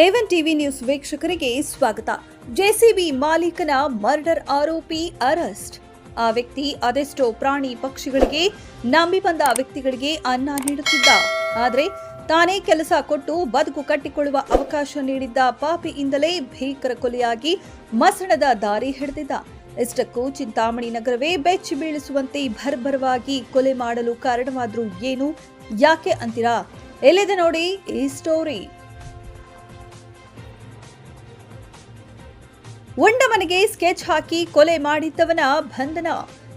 A one TV news ವೀಕ್ಷಕರಿಗೆ ಸ್ವಾಗತ. JCB ಮಾಲೀಕನ ಮರ್ಡರ್ ಆರೋಪಿ ಅರೆಸ್ಟ್. ಆ ವ್ಯಕ್ತಿ ಅದೆಷ್ಟೋ ಪ್ರಾಣಿ ಪಕ್ಷಿಗಳಿಗೆ ನಂಬಿ ಬಂದ ವ್ಯಕ್ತಿಗಳಿಗೆ ಅನ್ನ ನೀಡುತ್ತಿದ್ದ. ಆದರೆ ತಾನೇ ಕೆಲಸ ಕೊಟ್ಟು ಬದುಕು ಕಟ್ಟಿಕೊಳ್ಳುವ ಅವಕಾಶ ನೀಡಿದ್ದ ಪಾಪಿಯಿಂದಲೇ ಭೀಕರ ಕೊಲೆಯಾಗಿ ಮಸಣದ ದಾರಿ ಹಿಡಿದಿದ್ದ. ಇಷ್ಟಕ್ಕೂ ಚಿಂತಾಮಣಿ ನಗರವೇ ಬೆಚ್ಚಿ ಬೀಳಿಸುವಂತೆ ಭರ್ಭರವಾಗಿ ಕೊಲೆ ಮಾಡಲು ಕಾರಣವಾದರೂ ಏನು? ಯಾಕೆ ಅಂತೀರಾ? ಎಲ್ಲಿದೆ ನೋಡಿ ಈ ಸ್ಟೋರಿ ಉಂಡ ಮನೆಗೆ ಸ್ಕೆಚ್ ಹಾಕಿ ಕೊಲೆ ಮಾಡಿದ್ದವನ ಬಂಧನ.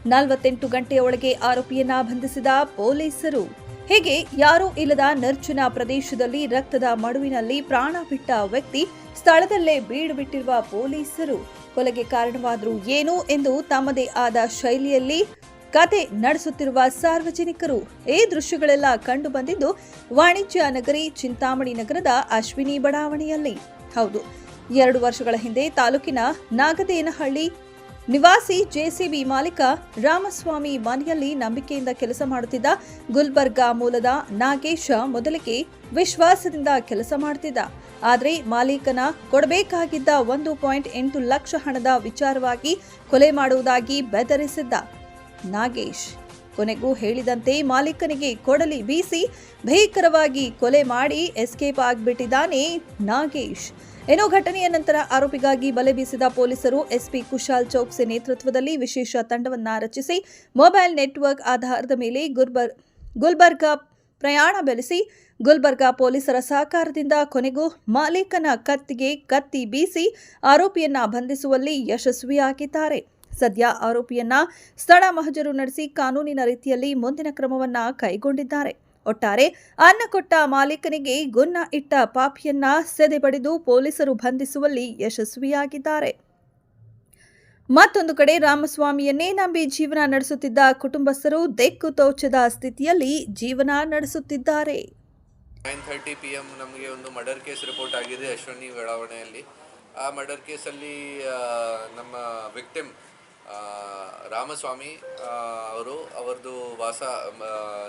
ನಲವತ್ತೆಂಟು ಗಂಟೆಯೊಳಗೆ ಆರೋಪಿಯನ್ನ ಬಂಧಿಸಿದ ಪೊಲೀಸರು. ಹೀಗೆ ಯಾರೂ ಇಲ್ಲದ ನಿರ್ಜನ ಪ್ರದೇಶದಲ್ಲಿ ರಕ್ತದ ಮಡುವಿನಲ್ಲಿ ಪ್ರಾಣ ಬಿಟ್ಟ ವ್ಯಕ್ತಿ ಸ್ಥಳದಲ್ಲೇ ಬೀಡು ಬಿಟ್ಟಿರುವ ಪೊಲೀಸರು. ಕೊಲೆಗೆ ಕಾರಣವಾದರೂ ಏನು ಎಂದು ತಮ್ಮದೇ ಆದ ಶೈಲಿಯಲ್ಲಿ ಕತೆ ನಡೆಸುತ್ತಿರುವ ಸಾರ್ವಜನಿಕರು ಈ ದೃಶ್ಯಗಳೆಲ್ಲ ಕಂಡು ಬಂದಿದ್ದು ವಾಣಿಜ್ಯ ನಗರಿ ಚಿಂತಾಮಣಿ ನಗರದ ಅಶ್ವಿನಿ ಬಡಾವಣೆಯಲ್ಲಿ. ಹೌದು ಎರಡು ವರ್ಷಗಳ ಹಿಂದೆ ತಾಲೂಕಿನ ನಾಗದೇನಹಳ್ಳಿ ನಿವಾಸಿ ಜೆಸಿಬಿ ಮಾಲೀಕ ರಾಮಸ್ವಾಮಿ ಮನೆಯಲ್ಲಿ ನಂಬಿಕೆಯಿಂದ ಕೆಲಸ ಮಾಡುತ್ತಿದ್ದ ಗುಲ್ಬರ್ಗಾ ಮೂಲದ ನಾಗೇಶ ಮೊದಲಿಗೆ ವಿಶ್ವಾಸದಿಂದ ಕೆಲಸ ಮಾಡುತ್ತಿದ್ದ. ಆದರೆ ಮಾಲೀಕನ ಕೊಡಬೇಕಾಗಿದ್ದ ಒಂದು ಪಾಯಿಂಟ್ ಎಂಟು ಲಕ್ಷ ಹಣದ ವಿಚಾರವಾಗಿ ಕೊಲೆ ಮಾಡುವುದಾಗಿ ಬೆದರಿಸಿದ್ದ ನಾಗೇಶ್. ಕೊನೆಗೂ ಹೇಳಿದಂತೆ ಮಾಲೀಕನಿಗೆ ಕೊಡಲಿ ಬೀಸಿ ಭೀಕರವಾಗಿ ಕೊಲೆ ಮಾಡಿ ಎಸ್ಕೇಪ್ ಆಗಿಬಿಟ್ಟಿದ್ದಾನೆ ನಾಗೇಶ್. ಇನ್ನು ಘಟನೆಯ ನಂತರ ಆರೋಪಿಗಾಗಿ ಬಲೆ ಬೀಸಿದ ಪೊಲೀಸರು ಎಸ್ಪಿ ಕುಶಾಲ್ ಚೌಕ್ಸೆ ನೇತೃತ್ವದಲ್ಲಿ ವಿಶೇಷ ತಂಡವನ್ನು ರಚಿಸಿ ಮೊಬೈಲ್ ನೆಟ್ವರ್ಕ್ ಆಧಾರದ ಮೇಲೆ ಗುಲ್ಬರ್, ಗುಲ್ಬರ್ಗಾ ಪ್ರಯಾಣ ಬೆಳೆಸಿ ಗುಲ್ಬರ್ಗಾ ಪೊಲೀಸರ ಸಹಕಾರದಿಂದ ಕೊನೆಗೂ ಮಾಲೀಕನ ಕತ್ತಿಗೆ ಕತ್ತಿ ಬೀಸಿ ಆರೋಪಿಯನ್ನ ಬಂಧಿಸುವಲ್ಲಿ ಯಶಸ್ವಿಯಾಗಿದ್ದಾರೆ. ಸದ್ಯ ಆರೋಪಿಯನ್ನ ಸ್ಥಳ ಮಹಜರು ನಡೆಸಿ ಕಾನೂನಿನ ರೀತಿಯಲ್ಲಿ ಮುಂದಿನ ಕ್ರಮವನ್ನ ಕೈಗೊಂಡಿದ್ದಾರೆ. ಒಟ್ಟಾರೆ ಅನ್ನ ಕೊಟ್ಟ ಮಾಲೀಕನಿಗೆ ಗುನ್ನ ಇಟ್ಟ ಪಾಪಿಯನ್ನ ಸೆದೆಬಡಿದು ಪೊಲೀಸರು ಬಂಧಿಸುವಲ್ಲಿ ಯಶಸ್ವಿಯಾಗಿದ್ದಾರೆ. ಮತ್ತೊಂದು ಕಡೆ ರಾಮಸ್ವಾಮಿಯನ್ನೇ ನಂಬಿ ಜೀವನ ನಡೆಸುತ್ತಿದ್ದ ಕುಟುಂಬಸ್ಥರು ದೆಕ್ಕು ತೋಚದ ಸ್ಥಿತಿಯಲ್ಲಿ ಜೀವನ ನಡೆಸುತ್ತಿದ್ದಾರೆ. ನೈನ್ ಥರ್ಟಿ ಪಿ ಎಂ ನಮಗೆ ಒಂದು ಮರ್ಡರ್ ಕೇಸ್ ರಿಪೋರ್ಟ್ ಆಗಿದೆ ಯಶವಂತಿ ಬೆಳಾವಣೆಯಲ್ಲಿ. ಆ ಮರ್ಡರ್ ಕೇಸಲ್ಲಿ ನಮ್ಮ ವಿಕ್ಟಿಮ್ ರಾಮಸ್ವಾಮಿ ಅವರು ಅವರದು ವಾಸ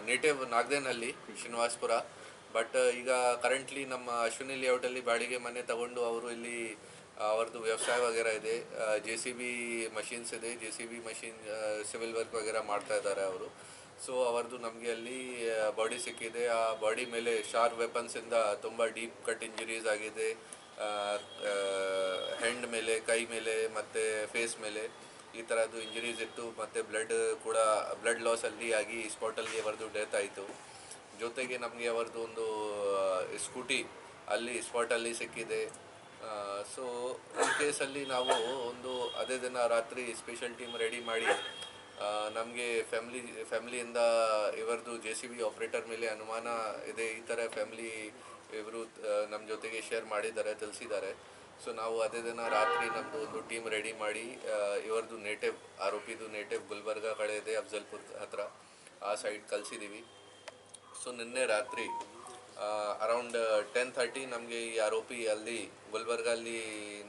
ನೇಟಿವ್ ನಾಗದೇನಲ್ಲಿ, ಶ್ರೀನಿವಾಸ್ಪುರ. ಬಟ್ ಈಗ ಕರೆಂಟ್ಲಿ ನಮ್ಮ ಅಶ್ವಿನಿ ಲೇಔಟಲ್ಲಿ ಬಾಡಿಗೆ ಮನೆ ತಗೊಂಡು ಅವರು ಇಲ್ಲಿ ಅವ್ರದ್ದು ವ್ಯವಸಾಯ ವಗೇರ ಇದೆ. ಜೆ ಸಿ ಬಿ ಮಷಿನ್ಸ್ ಇದೆ. J C B machine civil work ವಗೇರ ಮಾಡ್ತಾ ಇದ್ದಾರೆ ಅವರು. ಸೊ ಅವರದ್ದು ನಮಗೆ ಅಲ್ಲಿ ಬಾಡಿ ಸಿಕ್ಕಿದೆ. ಆ ಬಾಡಿ ಮೇಲೆ ಶಾರ್ಪ್ ವೆಪನ್ಸಿಂದ ತುಂಬ ಡೀಪ್ ಕಟ್ ಇಂಜುರೀಸ್ ಆಗಿದೆ. ಹೆಂಡ್ ಮೇಲೆ, ಕೈ ಮೇಲೆ, ಮತ್ತು ಫೇಸ್ ಮೇಲೆ. ಈ ಥರದ್ದು ಇಂಜುರೀಸ್ ಇತ್ತು ಮತ್ತು ಬ್ಲಡ್ ಕೂಡ ಬ್ಲಡ್ ಲಾಸ್ ಅಲ್ಲಿ ಆಗಿ ಸ್ಪಾಟಲ್ಲಿ ಅವರದು ಡೆತ್ ಆಯಿತು. ಜೊತೆಗೆ ನಮಗೆ ಅವರದ್ದು ಒಂದು ಸ್ಕೂಟಿ ಅಲ್ಲಿ ಸ್ಪಾಟಲ್ಲಿ ಸಿಕ್ಕಿದೆ. ಸೊ ಈ ಕೇಸಲ್ಲಿ ನಾವು ಒಂದು ಅದೇ ದಿನ ರಾತ್ರಿ ಸ್ಪೆಷಲ್ ಟೀಮ್ ರೆಡಿ ಮಾಡಿ ನಮಗೆ ಫ್ಯಾಮ್ಲಿ ಫ್ಯಾಮ್ಲಿಯಿಂದ ಇವರದು ಜೆ ಸಿ ಬಿ ಆಪ್ರೇಟರ್ ಮೇಲೆ ಅನುಮಾನ ಇದೆ. ಈ ಥರ ಫ್ಯಾಮ್ಲಿ ಇವರು ನಮ್ಮ ಜೊತೆಗೆ ಶೇರ್ ಮಾಡಿದ್ದಾರೆ, ತಿಳಿಸಿದ್ದಾರೆ. ಸೊ ನಾವು ಅದೇ ದಿನ ರಾತ್ರಿ ನಮ್ಮದು ಒಂದು ಟೀಮ್ ರೆಡಿ ಮಾಡಿ ಇವರದು ನೇಟಿವ್ ಆರೋಪಿದು ನೇಟಿವ್ ಗುಲ್ಬರ್ಗ ಕಡೆ ಇದೆ, ಅಫ್ಜಲ್ಪುರ್ ಹತ್ರ. ಆ ಸೈಡ್ ಕಲಿಸಿದ್ದೀವಿ ಸೊ ನಿನ್ನೆ ರಾತ್ರಿ ಅರೌಂಡ್ ಟೆನ್ ಥರ್ಟಿ ನಮಗೆ ಈ ಆರೋಪಿ ಅಲ್ಲಿ ಗುಲ್ಬರ್ಗ ಅಲ್ಲಿ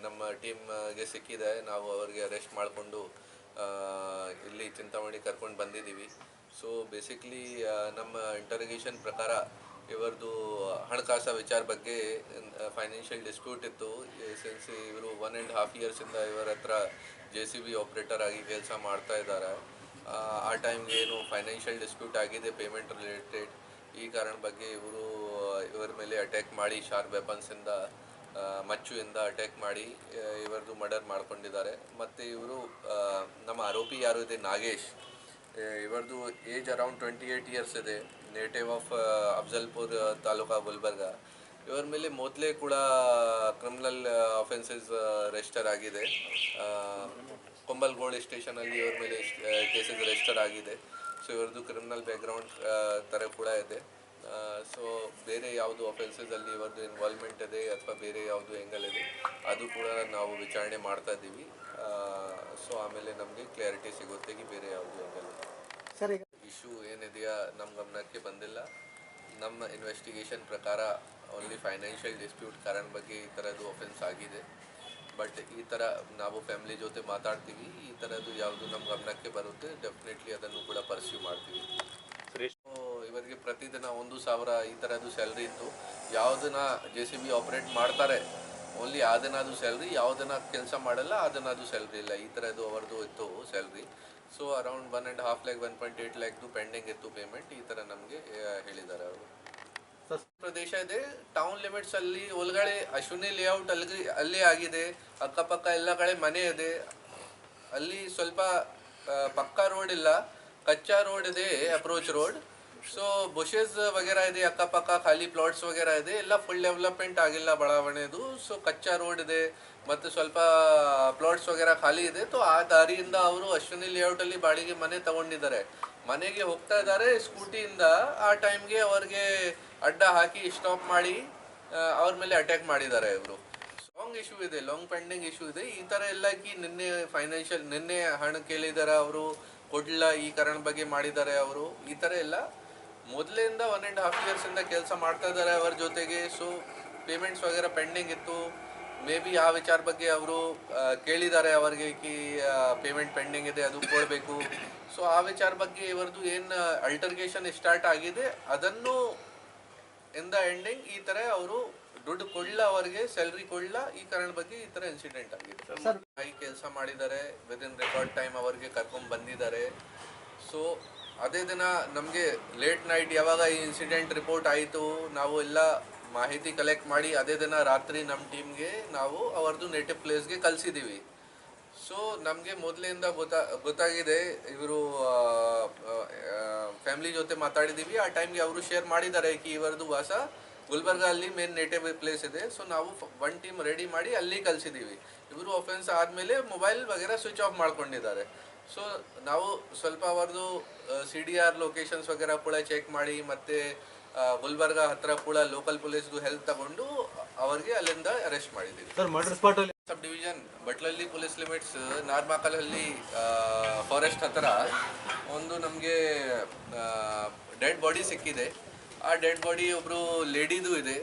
ನಮ್ಮ ಟೀಮ್ಗೆ ಸಿಕ್ಕಿದೆ. ನಾವು ಅವರಿಗೆ ಅರೆಸ್ಟ್ ಮಾಡಿಕೊಂಡು ಇಲ್ಲಿ ಚಿಂತಾಮಣಿ ಕರ್ಕೊಂಡು ಬಂದಿದ್ದೀವಿ ಸೊ ಬೇಸಿಕ್ಲಿ ನಮ್ಮ ಇಂಟರ್ಗೇಷನ್ ಪ್ರಕಾರ ಇವರದು ಹಣಕಾಸು ವಿಚಾರ ಬಗ್ಗೆ ಫೈನಾನ್ಷಿಯಲ್ ಡಿಸ್ಪ್ಯೂಟ್ ಇತ್ತು. ಸಿನ್ಸ್ ಇವರು ಒನ್ ಆ್ಯಂಡ್ ಹಾಫ್ ಇಯರ್ಸಿಂದ ಇವರ ಹತ್ರ ಜೆ ಸಿ ಬಿ ಆಪ್ರೇಟರ್ ಆಗಿ ಕೆಲಸ ಮಾಡ್ತಾ ಇದ್ದಾರೆ. ಆ, ಟೈಮ್ಗೆ ಏನು ಫೈನಾನ್ಷಿಯಲ್ ಡಿಸ್ಪ್ಯೂಟ್ ಆಗಿದೆ ಪೇಮೆಂಟ್ ರಿಲೇಟೆಡ್ ಈ ಕಾರಣ ಬಗ್ಗೆ ಇವರು ಇವರ ಮೇಲೆ ಅಟ್ಯಾಕ್ ಮಾಡಿ ಶಾರ್ಪ್ ವೆಪನ್ಸಿಂದ ಮಚ್ಚುವಿಂದ ಅಟ್ಯಾಕ್ ಮಾಡಿ ಇವರದು ಮರ್ಡರ್ ಮಾಡ್ಕೊಂಡಿದ್ದಾರೆ. ಮತ್ತು ಇವರು ನಮ್ಮ ಆರೋಪಿ ಯಾರು ಇದೆ Nagesh. ಇವರದು age around twenty eight years ಇದೆ. ನೇಟಿವ್ ಆಫ್ ಅಫ್ಜಲ್ಪುರ್ ತಾಲೂಕಾ ಗುಲ್ಬರ್ಗ ಇವರ ಮೇಲೆ ಮೊದಲೇ ಕೂಡ ಕ್ರಿಮಿನಲ್ ಅಫೆನ್ಸಸ್ ರಿಜಿಸ್ಟರ್ ಆಗಿದೆ. ಕೊಂಬಲ್ ಕೊಂಬಲ್ಗೋಳಿ ಸ್ಟೇಷನಲ್ಲಿ ಇವರ ಮೇಲೆ ಕೇಸಸ್ ರಿಜಿಸ್ಟರ್ ಆಗಿದೆ. ಸೊ ಇವ್ರದ್ದು ಕ್ರಿಮಿನಲ್ ಬ್ಯಾಕ್ಗ್ರೌಂಡ್ ಥರ ಕೂಡ ಇದೆ. ಸೊ ಬೇರೆ ಯಾವುದು ಅಫೆನ್ಸಸಲ್ಲಿ ಇವ್ರದ್ದು ಇನ್ವಾಲ್ವ್ಮೆಂಟ್ ಇದೆ ಅಥವಾ ಬೇರೆ ಯಾವುದು ಎಂಗಲ್ ಇದೆ ಅದು ಕೂಡ ನಾವು ವಿಚಾರಣೆ ಮಾಡ್ತಾ ಇದ್ದೀವಿ. ಸೊ ಆಮೇಲೆ ನಮಗೆ ಕ್ಲಾರಿಟಿ ಸಿಗುತ್ತೆ, ಬೇರೆ ಯಾವುದು ಎಂಗಲ್ ಇದೆ ಸರ್ ಇಶ್ಯೂ ಏನಿದೆಯಾ ನಮ್ಮ ಗಮನಕ್ಕೆ ಬಂದಿಲ್ಲ. ನಮ್ಮ ಇನ್ವೆಸ್ಟಿಗೇಷನ್ ಪ್ರಕಾರ ಓನ್ಲಿ ಫೈನಾನ್ಷಿಯಲ್ ಡಿಸ್ಪ್ಯೂಟ್ ಕಾರಣ ಬಗ್ಗೆ ಈ ಥರದ್ದು ಒಫೆನ್ಸ್ ಆಗಿದೆ. ಬಟ್ ಈ ಥರ ನಾವು ಫ್ಯಾಮಿಲಿ ಜೊತೆ ಮಾತಾಡ್ತೀವಿ ಈ ಥರದ್ದು ಯಾವುದು ನಮ್ಮ ಗಮನಕ್ಕೆ ಬರುತ್ತೆ ಡೆಫಿನೆಟ್ಲಿ ಅದನ್ನು ಕೂಡ ಪರ್ಸ್ಯೂ ಮಾಡ್ತೀವಿ. ಇವರಿಗೆ ಪ್ರತಿದಿನ ಒಂದು ಸಾವಿರ ಈ ಥರದ್ದು ಸ್ಯಾಲ್ರಿ ಇತ್ತು. ಯಾವುದನ್ನ ಜೆ ಸಿ ಬಿ ಆಪ್ರೇಟ್ ಮಾಡ್ತಾರೆ ಓನ್ಲಿ ಅದನ್ನದು ಸ್ಯಾಲ್ರಿ ಯಾವುದನ್ನ ಕೆಲಸ ಮಾಡಲ್ಲ ಅದನ್ನದು ಸ್ಯಾಲ್ರಿ ಇಲ್ಲ. ಈ ಥರದ್ದು ಅವರದು ಇತ್ತು salary so around one and half lakh one point eight ಲ್ಯಾಕ್ದು pending ಇತ್ತು ಪೇಮೆಂಟ್ ಈ ಥರ ನಮಗೆ ಹೇಳಿದ್ದಾರೆ ಅವರು. ಪ್ರದೇಶ ಇದೆ. ಟೌನ್ ಲಿಮಿಟ್ಸ್ ಅಲ್ಲಿ ಒಳಗಡೆ ಅಶ್ವಿನಿ ಲೇಔಟ್ ಅಲ್ಲಿ ಅಲ್ಲಿ ಆಗಿದೆ. ಅಕ್ಕಪಕ್ಕ ಎಲ್ಲ ಕಡೆ ಮನೆ ಇದೆ. ಅಲ್ಲಿ ಸ್ವಲ್ಪ ಪಕ್ಕಾ ರೋಡ್ ಇಲ್ಲ. ಕಚ್ಚಾ ರೋಡ್ ಇದೆ ಅಪ್ರೋಚ್ ರೋಡ್ ಸೊ ಬುಷಸ್ ವಗೇರಾ ಇದೆ, ಅಕ್ಕಪಕ್ಕ, ಖಾಲಿ ಪ್ಲಾಟ್ಸ್ ವಗೇರಾ ಇದೆ, ಎಲ್ಲ ಫುಲ್ ಡೆವಲಪ್ಮೆಂಟ್ ಆಗಿಲ್ಲ ಬಡಾವಣೆದು. ಸೊ ಕಚ್ಚಾ ರೋಡ್ ಇದೆ, ಮತ್ತು ಸ್ವಲ್ಪ ಪ್ಲಾಟ್ಸ್ ವಗೇರ ಖಾಲಿ ಇದೆ. ಸೊ ಆ ದಾರಿಯಿಂದ ಅವರು ಅಶ್ವಿನಿ ಲೇಔಟಲ್ಲಿ ಬಾಡಿಗೆ ಮನೆ ತಗೊಂಡಿದ್ದಾರೆ. ಮನೆಗೆ ಹೋಗ್ತಾ ಇದ್ದಾರೆ ಸ್ಕೂಟಿಯಿಂದ ಆ ಟೈಮ್ಗೆ ಅವ್ರಿಗೆ ಅಡ್ಡ ಹಾಕಿ ಸ್ಟಾಪ್ ಮಾಡಿ ಅವ್ರ ಮೇಲೆ ಅಟ್ಯಾಕ್ ಮಾಡಿದ್ದಾರೆ ಇವರು. ಲಾಂಗ್ ಇಶ್ಯೂ ಇದೆ ಲಾಂಗ್ ಪೆಂಡಿಂಗ್ ಇಶ್ಯೂ ಇದೆ. ಈ ಥರ ಎಲ್ಲ ಕಿ ನಿನ್ನೆ ಫೈನಾನ್ಷಿಯಲ್ ನಿನ್ನೆ ಹಣ ಕೇಳಿದ್ದಾರೆ ಅವರು. ಕೊಡ್ಲ ಈ ಕಾರಣ ಬಗ್ಗೆ ಮಾಡಿದ್ದಾರೆ ಅವರು. ಈ ಥರ ಎಲ್ಲ ಮೊದಲಿಂದ ಒನ್ ಆ್ಯಂಡ್ ಹಾಫ್ ಇಯರ್ಸ್ ಇಂದ ಕೆಲಸ ಮಾಡ್ತಾ ಇದ್ದಾರೆ ಅವರ ಜೊತೆಗೆ. ಸೊ ಪೇಮೆಂಟ್ಸ್ ವಗೇರ ಪೆಂಡಿಂಗ್ ಇತ್ತು. ಮೇ ಬಿ ಆ ವಿಚಾರ ಬಗ್ಗೆ ಅವರು ಕೇಳಿದ್ದಾರೆ ಅವರಿಗೆ ಕಿ ಪೇಮೆಂಟ್ ಪೆಂಡಿಂಗ್ ಇದೆ ಅದು ಕೊಡಬೇಕು. ಸೊ ಆ ವಿಚಾರ ಬಗ್ಗೆ ಇವರದು ಏನು ಅಲ್ಟರ್ಗೇಷನ್ ಸ್ಟಾರ್ಟ್ ಆಗಿದೆ ಅದನ್ನು ಇನ್ ದ ಎಂಡಿಂಗ್ ಈ ತರ ಅವರು ದುಡ್ಡು ಕೊಡಲ ಅವರಿಗೆ ಸ್ಯಾಲ್ರಿ ಕೊಡಲ ಈ ಕಾರಣ ಬಗ್ಗೆ ಈ ಥರ ಇನ್ಸಿಡೆಂಟ್ ಆಗಿದೆ. ಕೆಲಸ ಮಾಡಿದ್ದಾರೆ ವಿದಿನ್ ರೆಕಾರ್ಡ್ ಟೈಮ್ ಅವರಿಗೆ ಕರ್ಕೊಂಡು ಬಂದಿದ್ದಾರೆ. ಸೊ ಅದೇ ದಿನ ನಮಗೆ ಲೇಟ್ ನೈಟ್ ಯಾವಾಗ ಈ ಇನ್ಸಿಡೆಂಟ್ ರಿಪೋರ್ಟ್ ಆಯಿತು, ನಾವು ಎಲ್ಲ ಮಾಹಿತಿ ಕಲೆಕ್ಟ್ ಮಾಡಿ ಅದೇ ದಿನ ರಾತ್ರಿ ನಮ್ಮ ಟೀಮ್ಗೆ ನಾವು ಅವ್ರದ್ದು ನೇಟಿವ್ ಪ್ಲೇಸ್ಗೆ ಕಳಿಸಿದ್ದೀವಿ ಸೊ ನಮಗೆ ಮೊದಲಿಂದ ಗೊತ್ತಾ, ಗೊತ್ತಾಗಿದೆ, ಇವರು ಫ್ಯಾಮಿಲಿ ಜೊತೆ ಮಾತಾಡಿದ್ದೀವಿ ಆ ಟೈಮ್ಗೆ ಅವರು ಶೇರ್ ಮಾಡಿದ್ದಾರೆ ಕಿ ಇವರದ್ದು ವಾಸ. ಗುಲ್ಬರ್ಗ ಅಲ್ಲಿ ಮೇನ್ ನೇಟಿವ್ ಪ್ಲೇಸ್ ಇದೆ. ಸೊ ನಾವು ಒನ್ ಟೀಮ್ ರೆಡಿ ಮಾಡಿ ಅಲ್ಲಿ ಕಳಿಸಿದ್ದೀವಿ ಇವರು ಅಫೆನ್ಸ್ ಆದಮೇಲೆ ಮೊಬೈಲ್ ವಗೇರ ಸ್ವಿಚ್ ಆಫ್ ಮಾಡ್ಕೊಂಡಿದ್ದಾರೆ. ಸೊ ನಾವು ಸ್ವಲ್ಪ ಅವ್ರದ್ದು ಸಿ ಡಿ ಆರ್ ಲೊಕೇಶನ್ಸ್ ವಗೇರ ಕೂಡ ಚೆಕ್ ಮಾಡಿ ಮತ್ತೆ ಗುಲ್ಬರ್ಗಾ ಹತ್ರ ಕೂಡ ಲೋಕಲ್ ಪೊಲೀಸ್ದು ಹೆಲ್ಪ್ ತಗೊಂಡು ಅವರಿಗೆ ಅಲ್ಲಿಂದ ಅರೆಸ್ಟ್ ಮಾಡಿದ್ದೀವಿ. ಸರ್ ಮರ್ಡರ್ ಸ್ಪಾಟ್ ಅಲ್ಲಿ ಸಬ್ ಡಿವಿಷನ್ ಬಟ್ಲಲ್ಲಿ ಪೊಲೀಸ್ ಲಿಮಿಟ್ಸ್ ನಾರ್ಮಾಕಲಹಳ್ಳಿ ಫಾರೆಸ್ಟ್ ಹತ್ರ ಒಂದು ನಮಗೆ ಡೆಡ್ ಬಾಡಿ ಸಿಕ್ಕಿದೆ. ಆ ಡೆಡ್ ಬಾಡಿ ಒಬ್ಬರು ಲೇಡಿದು ಇದೆ.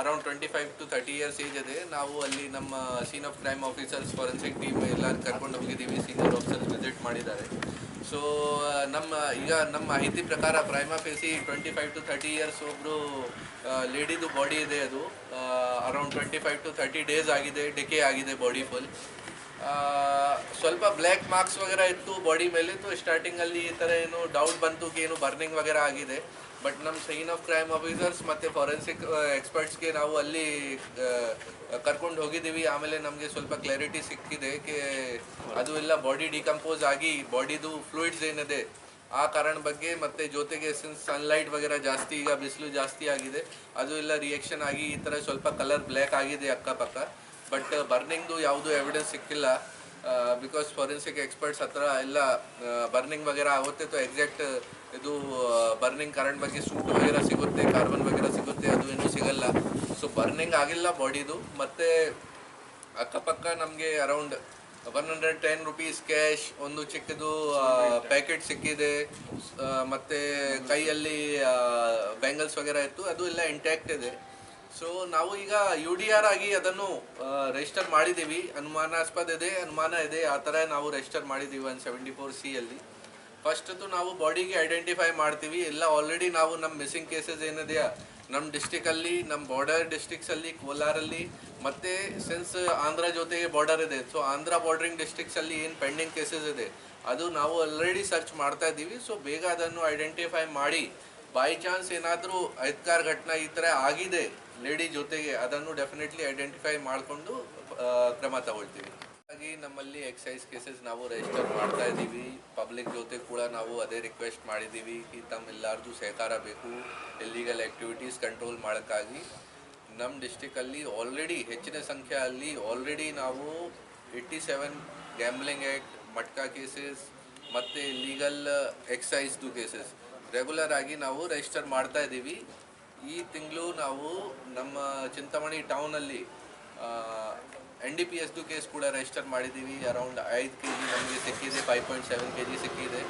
Around twenty five to thirty years age ಇದೆ. ನಾವು ಅಲ್ಲಿ ನಮ್ಮ scene of crime officers forensic team ಎಲ್ಲ ಕರ್ಕೊಂಡು ಹೋಗಿದ್ದೀವಿ ಸೀನಿಯರ್ ಆಫೀಸರ್ಸ್ ವಿಸಿಟ್ ಮಾಡಿದ್ದಾರೆ. ಸೊ ನಮ್ಮ, ಈಗ ನಮ್ಮ ಮಾಹಿತಿ ಪ್ರಕಾರ prima facie twenty five to thirty years ಒಬ್ಬರು ಲೇಡಿದು ಬಾಡಿ ಇದೆ ಅದು. Around twenty five to thirty days ಆಗಿದೆ ಡಿಕೆ ಆಗಿದೆ ಬಾಡಿ ಫುಲ್ ಸ್ವಲ್ಪ ಬ್ಲ್ಯಾಕ್ ಮಾರ್ಕ್ಸ್ ವಗೇರ ಇತ್ತು ಬಾಡಿ ಮೇಲೆ ತೋ ಸ್ಟಾರ್ಟಿಂಗ್ ಅಲ್ಲಿ ಈ ಥರ ಏನು ಡೌಟ್ ಬಂತು ಏನು ಬರ್ನಿಂಗ್ ವಗೇರ ಆಗಿದೆ. ಬಟ್ ನಮ್ಮ ಸೈನ್ ಆಫ್ ಕ್ರೈಮ್ ಆಫೀಸರ್ಸ್ ಮತ್ತು ಫಾರೆನ್ಸಿಕ್ ಎಕ್ಸ್ಪರ್ಟ್ಸ್ಗೆ ನಾವು ಅಲ್ಲಿ ಕರ್ಕೊಂಡು ಹೋಗಿದ್ದೀವಿ. ಆಮೇಲೆ ನಮಗೆ ಸ್ವಲ್ಪ ಕ್ಲಾರಿಟಿ ಸಿಕ್ಕಿದೆ ಕೆ, ಅದು ಎಲ್ಲ ಬಾಡಿ ಡಿಕಂಪೋಸ್ ಆಗಿ ಬಾಡಿದು ಫ್ಲೂಯಿಡ್ಸ್ ಏನಿದೆ, ಆ ಕಾರಣ ಬಗ್ಗೆ ಮತ್ತೆ ಜೊತೆಗೆ ಸಿನ್ಸ್ ಸನ್ಲೈಟ್ ವಗೇರ ಜಾಸ್ತಿ, ಈಗ ಬಿಸಿಲು ಜಾಸ್ತಿ ಆಗಿದೆ, ಅದು ಎಲ್ಲ ರಿಯಾಕ್ಷನ್ ಆಗಿ ಈ ಥರ ಸ್ವಲ್ಪ ಕಲರ್ ಬ್ಲ್ಯಾಕ್ ಆಗಿದೆ ಅಕ್ಕಪಕ್ಕ. ಬಟ್ ಬರ್ನಿಂಗ್ದು ಯಾವುದು ಎವಿಡೆನ್ಸ್ ಸಿಕ್ಕಿಲ್ಲ. ಬಿಕಾಸ್ ಫಾರೆನ್ಸಿಕ್ ಎಕ್ಸ್ಪರ್ಟ್ಸ್ ಹತ್ರ ಎಲ್ಲ ಬರ್ನಿಂಗ್ ವಗೇರ ಆಗುತ್ತೆ ಅಥವಾ ಎಕ್ಸಾಕ್ಟ್ ಇದು ಬರ್ನಿಂಗ್ ಕರೆಂಟ್ ಬಗ್ಗೆ ಸೂಟ್ ವಗೇರ ಸಿಗುತ್ತೆ ಕಾರ್ಬನ್ ವಗೇರ ಸಿಗುತ್ತೆ, ಅದು ಇನ್ನೂ ಸಿಗಲ್ಲ. ಸೊ ಬರ್ನಿಂಗ್ ಆಗಿಲ್ಲ ಬಾಡಿದು ಮತ್ತೆ ಅಕ್ಕಪಕ್ಕ ನಮಗೆ around one hundred ten rupees cash ಒಂದು ಚಿಕ್ಕದು ಪ್ಯಾಕೆಟ್ ಸಿಕ್ಕಿದೆ. ಮತ್ತೆ ಕೈಯಲ್ಲಿ ಬ್ಯಾಂಗಲ್ಸ್ ವಗೇರ ಇತ್ತು. ಅದು ಎಲ್ಲ ಇಂಟ್ಯಾಕ್ಟ್ ಇದೆ. ಸೊ ನಾವು ಈಗ ಯು ಡಿ ಆರ್ ಆಗಿ ಅದನ್ನು ರಿಜಿಸ್ಟರ್ ಮಾಡಿದ್ದೀವಿ. ಅನುಮಾನಾಸ್ಪದ ಇದೆ, ಅನುಮಾನ ಇದೆ. ಆ ಥರ ನಾವು ರಿಜಿಸ್ಟರ್ ಮಾಡಿದ್ದೀವಿ ಒನ್ ಸೆವೆಂಟಿ ಫೋರ್ ಸಿ ಅಲ್ಲಿ. ಫಸ್ಟ್ ನಾವು ಬಾಡಿಗೆ ಐಡೆಂಟಿಫೈ ಮಾಡ್ತೀವಿ. ಎಲ್ಲ ಆಲ್ರೆಡಿ ನಾವು ನಮ್ಮ ಮಿಸ್ಸಿಂಗ್ ಕೇಸಸ್ ಏನಿದೆಯಾ, ನಮ್ಮ ಡಿಸ್ಟಿಕಲ್ಲಿ ನಮ್ಮ ಬಾರ್ಡರ್ ಡಿಸ್ಟಿಕ್ಸಲ್ಲಿ ಕೋಲಾರಲ್ಲಿ ಮತ್ತು ಸಿನ್ಸ್ ಆಂಧ್ರ ಜೊತೆಗೆ ಬಾರ್ಡರ್ ಇದೆ. ಸೊ ಆಂಧ್ರ ಬಾರ್ಡ್ರಿಂಗ್ ಡಿಸ್ಟಿಕ್ಸಲ್ಲಿ ಏನು ಪೆಂಡಿಂಗ್ ಕೇಸಸ್ ಇದೆ, ಅದು ನಾವು ಆಲ್ರೆಡಿ ಸರ್ಚ್ ಮಾಡ್ತಾ ಇದ್ದೀವಿ. ಸೊ ಬೇಗ ಅದನ್ನು ಐಡೆಂಟಿಫೈ ಮಾಡಿ. ಬೈ ಚಾನ್ಸ್ ಏನಾದರೂ ಐದ್ಕಾರ್ ಘಟನೆ ಈ ಥರ ಆಗಿದೆ ಲೇಡಿ ಜೊತೆಗೆ ಅದನ್ನು ಡೆಫಿನೆಟ್ಲಿ ಐಡೆಂಟಿಫೈ ಮಾಡಿಕೊಂಡು ಕ್ರಮ ತಗೊಳ್ತೀವಿ. ಹಾಗಾಗಿ ನಮ್ಮಲ್ಲಿ ಎಕ್ಸೈಸ್ ಕೇಸಸ್ ನಾವು ರಿಜಿಸ್ಟರ್ ಮಾಡ್ತಾ ಇದ್ದೀವಿ. ಪಬ್ಲಿಕ್ ಜೊತೆ ಕೂಡ ನಾವು ಅದೇ ರಿಕ್ವೆಸ್ಟ್ ಮಾಡಿದ್ದೀವಿ. ಈ ತಮ್ಮೆಲ್ಲರದು ಸಹಕಾರ ಬೇಕು. ಇಲ್ಲಿಗಲ್ ಆ್ಯಕ್ಟಿವಿಟೀಸ್ ಕಂಟ್ರೋಲ್ ಮಾಡೋಕ್ಕಾಗಿ. ನಮ್ಮ ಡಿಸ್ಟಿಕಲ್ಲಿ ಆಲ್ರೆಡಿ ಹೆಚ್ಚಿನ ಸಂಖ್ಯೆಯಲ್ಲಿ ಆಲ್ರೆಡಿ ನಾವು eighty seven gambling act matka cases ಮತ್ತು ಲೀಗಲ್ ಎಕ್ಸೈಸ್ದು ಕೇಸಸ್ ರೆಗ್ಯುಲರ್ ಆಗಿ ನಾವು ರಿಜಿಸ್ಟರ್ ಮಾಡ್ತಾ ಇದ್ದೀವಿ. ಈ ತಿಂಗಳು ನಾವು ನಮ್ಮ ಚಿಂತಾಮಣಿ ಟೌನಲ್ಲಿ ಎನ್ ಡಿ ಪಿ ಎಸ್ದು ಕೇಸ್ ಕೂಡ ರಿಜಿಸ್ಟರ್ ಮಾಡಿದ್ದೀವಿ. ಅರೌಂಡ್ ಐದು ಕೆ ಜಿ ನಮಗೆ ಸಿಕ್ಕಿದೆ five point seven K G ಸಿಕ್ಕಿದೆ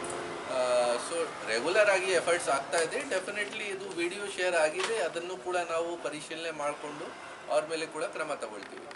ಸೊ ರೆಗ್ಯುಲರ್ ಆಗಿ ಎಫರ್ಟ್ಸ್ ಆಗ್ತಾ ಇದೆ. ಡೆಫಿನೆಟ್ಲಿ ಇದು ವಿಡಿಯೋ ಶೇರ್ ಆಗಿದೆ. ಅದನ್ನು ಕೂಡ ನಾವು ಪರಿಶೀಲನೆ ಮಾಡಿಕೊಂಡು, ಅವ್ರ ಮೇಲೆ ಕೂಡ ಕ್ರಮ ತಗೊಳ್ತೀವಿ.